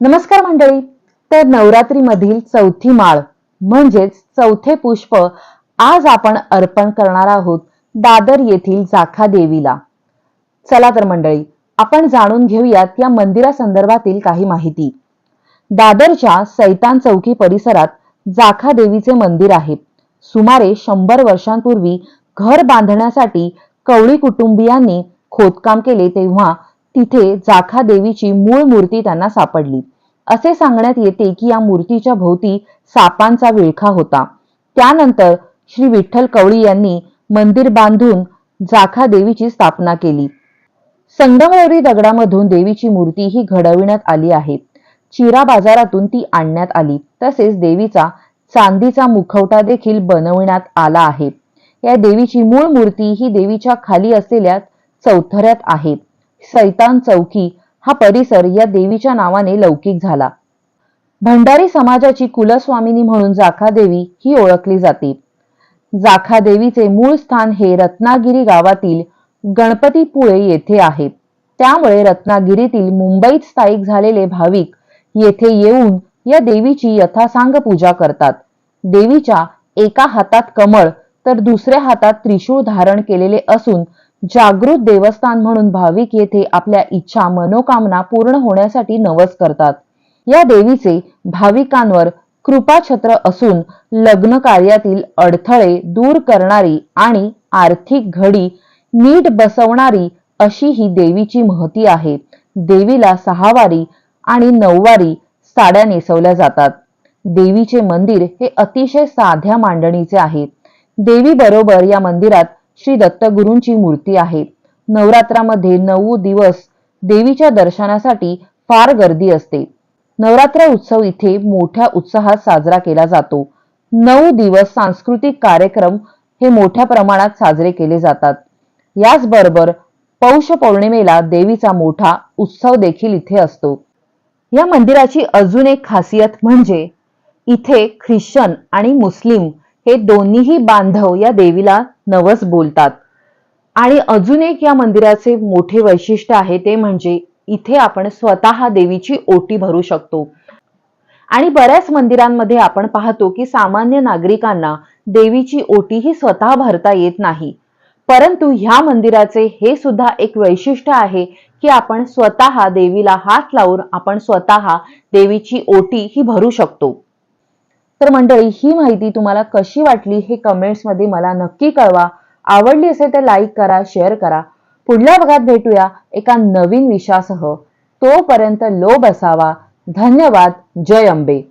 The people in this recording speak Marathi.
नमस्कार मंडळी. तर नवरात्रीमधील चौथी माळ म्हणजेच चौथे पुष्प आज आपण अर्पण करणार आहोत दादर येथील जाखा देवीला. चला तर मंडळी आपण जाणून घेऊयात या मंदिरासंदर्भातील काही माहिती. दादरच्या सैतान चौकी परिसरात जाखा देवीचे मंदिर आहे. सुमारे शंभर वर्षांपूर्वी घर बांधण्यासाठी कवळी कुटुंबियांनी खोदकाम केले तेव्हा तिथे जाखा देवीची मूळ मूर्ती त्यांना सापडली. असे सांगण्यात येते की या मूर्तीच्या भोवती सापांचा विळखा होता. त्यानंतर श्री विठ्ठल कवळी यांनी मंदिर बांधून जाखा देवीची स्थापना केली. संगमरवरी दगडामधून देवीची मूर्ती ही घडविण्यात आली आहे. चिरा बाजारातून ती आणण्यात आली. तसेच देवीचा चांदीचा मुखवटा देखील बनविण्यात आला आहे. या देवीची मूळ मूर्ती ही देवीच्या खाली असलेल्या चौथऱ्यात आहे. सैतान चौकी हा परिसर या देवीच्या नावाने लौकिक झाला. भंडारी समाजाची कुलस्वामिनी म्हणून जाखादेवी ही ओळखली जाते. जाखादेवीचे मूळ स्थान हे रत्नागिरी गावातील गणपतीपुळे येथे आहे. त्यामुळे रत्नागिरीतील मुंबईत स्थायिक झालेले भाविक येथे येऊन या देवीची यथासांग पूजा करतात. देवीच्या एका हातात कमळ तर दुसऱ्या हातात त्रिशूळ धारण केलेले असून जागृत देवस्थान म्हणून भाविक येथे आपल्या इच्छा मनोकामना पूर्ण होण्यासाठी नवस करतात. या देवीचे भाविकांवर कृपाछत्र असून लग्न कार्यातील अडथळे दूर करणारी आणि आर्थिक घडी नीट बसवणारी अशी ही देवीची महती आहे. देवीला सहावारी आणि नऊवारी साड्या नेसवल्या जातात. देवीचे मंदिर हे अतिशय साध्या मांडणीचे आहे. देवी बरोबर या मंदिरात श्री दत्तगुरूंची मूर्ती आहे. नवरात्रामध्ये नऊ दिवस देवीच्या दर्शनासाठी फार गर्दी असते. नवरात्र उत्सव इथे मोठ्या उत्साहात साजरा केला जातो. नऊ दिवस सांस्कृतिक कार्यक्रम हे मोठ्या प्रमाणात साजरे केले जातात. याचबरोबर पौष पौर्णिमेला देवीचा मोठा उत्सव देखील इथे असतो. या मंदिराची अजून एक खासियत म्हणजे इथे ख्रिश्चन आणि मुस्लिम हे दोन्हीही बांधव या देवीला नवस बोलतात. आणि अजून एक या मंदिराचे मोठे वैशिष्ट्य आहे ते म्हणजे इथे आपण स्वतः देवीची ओटी भरू शकतो. आणि बऱ्याच मंदिरांमध्ये आपण पाहतो की सामान्य नागरिकांना देवीची ओटी ही स्वतः भरता येत नाही. परंतु ह्या मंदिराचे हे सुद्धा एक वैशिष्ट्य आहे की आपण स्वतः देवीला हात लावून आपण स्वतः देवीची ओटी ही भरू शकतो. तर मंडळी ही माहिती तुम्हाला कशी वाटली हे कमेंट्समध्ये मला नक्की कळवा. आवडली असेल तर लाईक करा शेअर करा. पुढल्या भागात भेटूया एका नवीन विषयासह. तोपर्यंत लोभ असावा. धन्यवाद. जय अंबे.